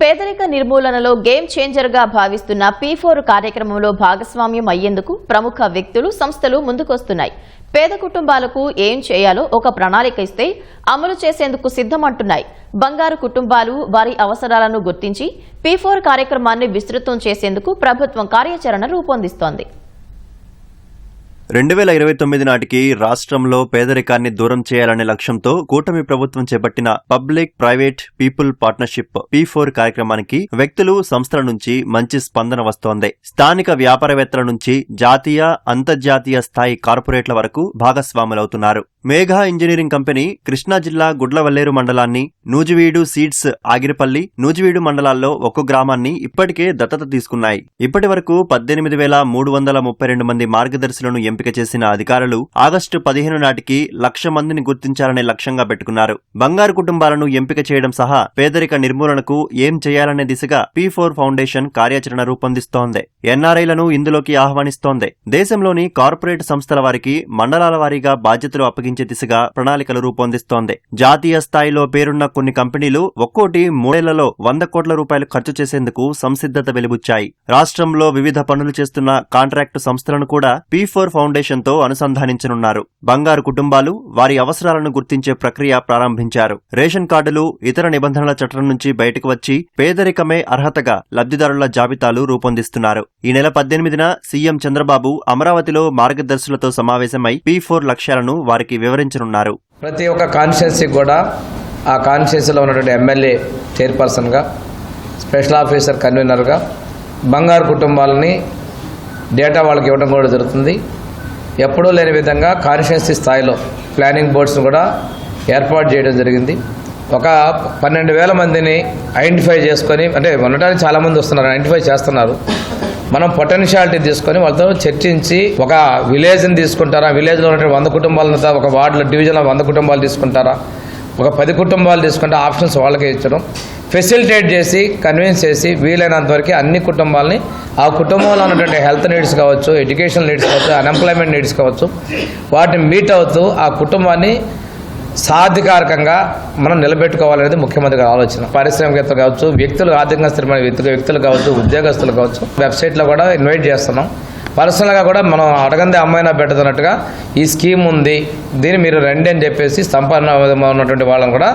పేదరిక నిర్మూలనలో గేమ్ చేంజర్గా భావిస్తున్న P four కార్యక్రమంలో భాగస్వామ్యం అయ్యేందుకు ప్రముఖ వ్యక్తులు సంస్థలు ముందుకొస్తున్నాయి. పేద కుటుంబాలకు ఏం చేయాలో ఒక ప్రణాళిక ఇస్తే అమలు చేసేందుకు సిద్ధమంటున్నాయి. బంగారు కుటుంబాలు వారి అవసరాలను గుర్తించి పీ ఫోర్ కార్యక్రమాన్ని విస్తృతం చేసేందుకు ప్రభుత్వం కార్యాచరణ రూపొందిస్తోంది. రెండు వేల ఇరవై తొమ్మిది నాటికి రాష్ట్రంలో పేదరికాన్ని దూరం చేయాలనే లక్ష్యంతో కూటమి ప్రభుత్వం చేపట్టిన public private people partnership P four కార్యక్రమానికి వ్యక్తులు సంస్థల నుంచి మంచి స్పందన వస్తోంది. స్థానిక వ్యాపారవేత్తల నుంచి జాతీయ అంతర్జాతీయ స్థాయి కార్పొరేట్ల వరకు భాగస్వాములవుతున్నారు. మేఘా ఇంజనీరింగ్ కంపెనీ కృష్ణా జిల్లా గుడ్లవల్లేరు మండలాన్ని నూజివీడు సీడ్స్ ఆగిరిపల్లి నూజివీడు మండలాల్లో ఒక్కో గ్రామాన్ని ఇప్పటికే దత్తత తీసుకున్నాయి. ఇప్పటి వరకు పద్దెనిమిది వేల మూడు వందల ముప్పై రెండు మంది మార్గదర్శులను ఎంపిక చేసిన అధికారులు ఆగస్టు పదిహేను నాటికి లక్ష మందిని గుర్తించాలనే లక్ష్యంగా పెట్టుకున్నారు. బంగారు కుటుంబాలను ఎంపిక చేయడం సహా పేదరిక నిర్మూలనకు ఏం చేయాలనే దిశగా పీ ఫోర్ ఫౌండేషన్ కార్యాచరణ రూపొందిస్తోంది. ఎన్ఆర్ఐలను ఇందులోకి ఆహ్వానిస్తోంది. దేశంలోని కార్పొరేట్ సంస్థల వారికి మండలాల వారీగా బాధ్యతలు అప్పగించే దిశగా ప్రణాళికలు రూపొందిస్తోంది. జాతీయ స్థాయిలో పేరున్న కొన్ని కంపెనీలు ఒక్కోటి మూడేళ్ళలో వంద కోట్ల రూపాయలు ఖర్చు చేసేందుకు సంసిద్ధత వెలిబుచ్చాయి. రాష్ట్రంలో వివిధ పనులు చేస్తున్న కాంట్రాక్టు సంస్థలను కూడా పీ ఫోర్ ఫౌండేషన్తో అనుసంధానించనున్నారు. బంగారు కుటుంబాలు వారి అవసరాలను గుర్తించే ప్రక్రియ ప్రారంభించారు. రేషన్ కార్డులు ఇతర నిబంధనల చట్టం నుంచి బయటకు వచ్చి పేదరికమే అర్హతగా లబ్ధిదారుల జాబితాలు రూపొందిస్తున్నారు. ఈ నెల పద్దెనిమిదిన సీఎం చంద్రబాబు అమరావతిలో మార్గదర్శులతో సమావేశమై పీ ఫోర్ లక్ష్యాలను వారికి వివరించనున్నారు. ప్రతి ఒక్క కాన్స్టిట్యున్సీకి కూడా ఆ కాన్స్టిట్యున్సీలో ఉన్నటువంటి ఎమ్మెల్యే చైర్పర్సన్గా స్పెషల్ ఆఫీసర్ కన్వీనర్గా బంగారు కుటుంబాలని డేటా వాళ్ళకి ఇవ్వడం కూడా జరుగుతుంది. ఎప్పుడూ లేని విధంగా కాన్స్టిట్యున్సీ స్థాయిలో ప్లానింగ్ బోర్డ్స్ను కూడా ఏర్పాటు చేయడం జరిగింది. ఒక పన్నెండు వేల మందిని ఐడెంటిఫై చేసుకొని అంటే ఉండటానికి చాలామంది వస్తున్నారు ఐడెంటిఫై చేస్తున్నారు. మనం పొటెన్షియాలిటీ తీసుకొని వాళ్ళతో చర్చించి ఒక విలేజ్ని తీసుకుంటారా? విలేజ్లో ఉన్నటువంటి వంద కుటుంబాలను ఒక వార్డులో డివిజన్లో వంద కుటుంబాలు తీసుకుంటారా? ఒక పది కుటుంబాలు తీసుకుంటే ఆప్షన్స్ వాళ్ళకే ఇచ్చడం ఫెసిలిటేట్ చేసి కన్విన్స్ చేసి వీలైనంత వరకు అన్ని కుటుంబాలని ఆ కుటుంబంలో ఉన్నటువంటి హెల్త్ నీడ్స్ కావచ్చు ఎడ్యుకేషన్ నీడ్స్ కావచ్చు అన్ఎంప్లాయ్మెంట్ నీడ్స్ కావచ్చు వాటిని మీట్ అవుతూ ఆ కుటుంబాన్ని సాధికారకంగా మనం నిలబెట్టుకోవాలనేది ముఖ్యమంత్రి ఆలోచన. పారిశ్రామికవేత్తలు కావచ్చు వ్యక్తులు ఆర్థికంగా స్థిరమైన వ్యక్తులు వ్యక్తులు కావచ్చు ఉద్యోగస్తులు కావచ్చు వెబ్సైట్లో కూడా ఇన్వైట్ చేస్తున్నాం. పర్సనల్గా కూడా మనం అడగందే అమ్మాయినా పెడుతున్నట్టుగా ఈ స్కీమ్ ఉంది దీన్ని మీరు రండి అని చెప్పేసి సంపన్న ఉన్నటువంటి వాళ్ళని కూడా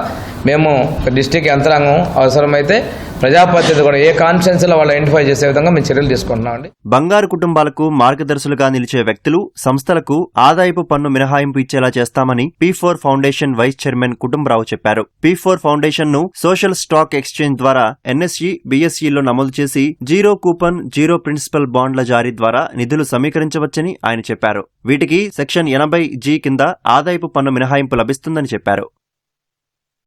మేము డిస్టిక్ యంత్రాంగం అవసరమైతే ప్రజాప్రతినిధి కూడా ఏ కాన్స్టిట్యున్సీలో వాళ్ళు ఐడెంటిఫై చేసే విధంగా మేము చర్యలు తీసుకుంటున్నామండి బంగారు కుటుంబాలకు మార్గదర్శులుగా నిలిచే వ్యక్తులు సంస్థలకు ఆదాయపు పన్ను మినహాయింపు ఇచ్చేలా చేస్తామని P four foundation vice chairman Kutumbarao చెప్పారు. పీ ఫోర్ ఫౌండేషన్ను సోషల్ స్టాక్ ఎక్స్చేంజ్ ద్వారా ఎన్ఎస్ఈ బిఎస్ఈలో నమోదు చేసి జీరో కూపన్ జీరో ప్రిన్సిపల్ బాండ్ల జారీ ద్వారా నిధులు సమీకరించవచ్చని ఆయన చెప్పారు. వీటికి సెక్షన్ ఎనభై జీ కింద ఆదాయపు పన్ను మినహాయింపు లభిస్తుందని చెప్పారు.